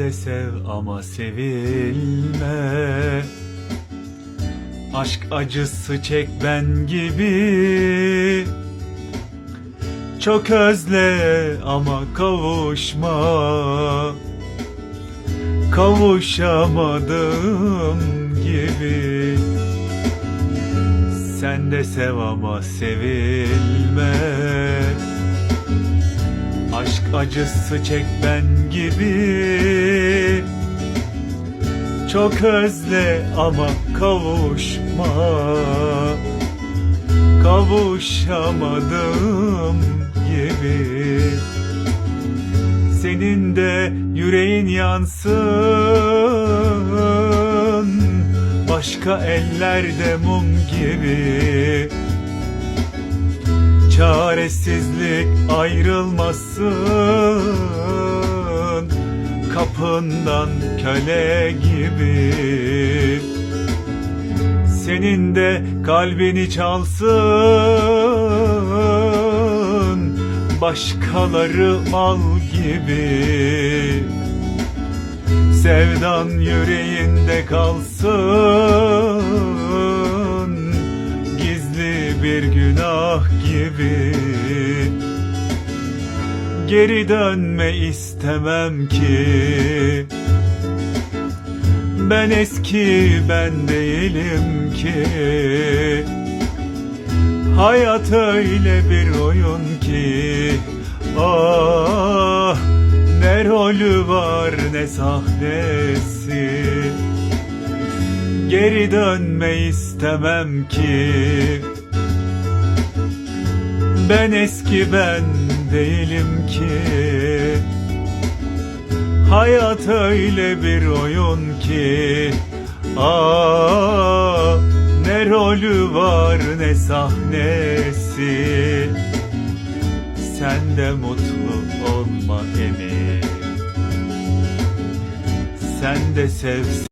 de sev ama sevilme. Aşk acısı çek ben gibi. Çok özle ama kavuşma. Kavuşamadım gibi. Sen de sev ama sevilme Aşk acısı çek ben gibi. Çok özle ama kavuşma. Kavuşamadım gibi. Senin de yüreğin yansın. Başka ellerde mum gibi Çaresizlik ayrılmasın. Kapından köle gibi. Senin de kalbini çalsın. Başkaları mal gibi. Sevdan yüreğinde kalsın bir günah gibi. Geri dönme istemem ki. Ben eski ben değilim ki. Hayat öyle bir oyun ki. Ah ne rolü var ne sahnesi. Geri dönme istemem ki Ben eski ben değilim ki. Hayat öyle bir oyun ki. Aa, ne rolü var ne sahnesi. Sen de mutlu olma emin Sen de sev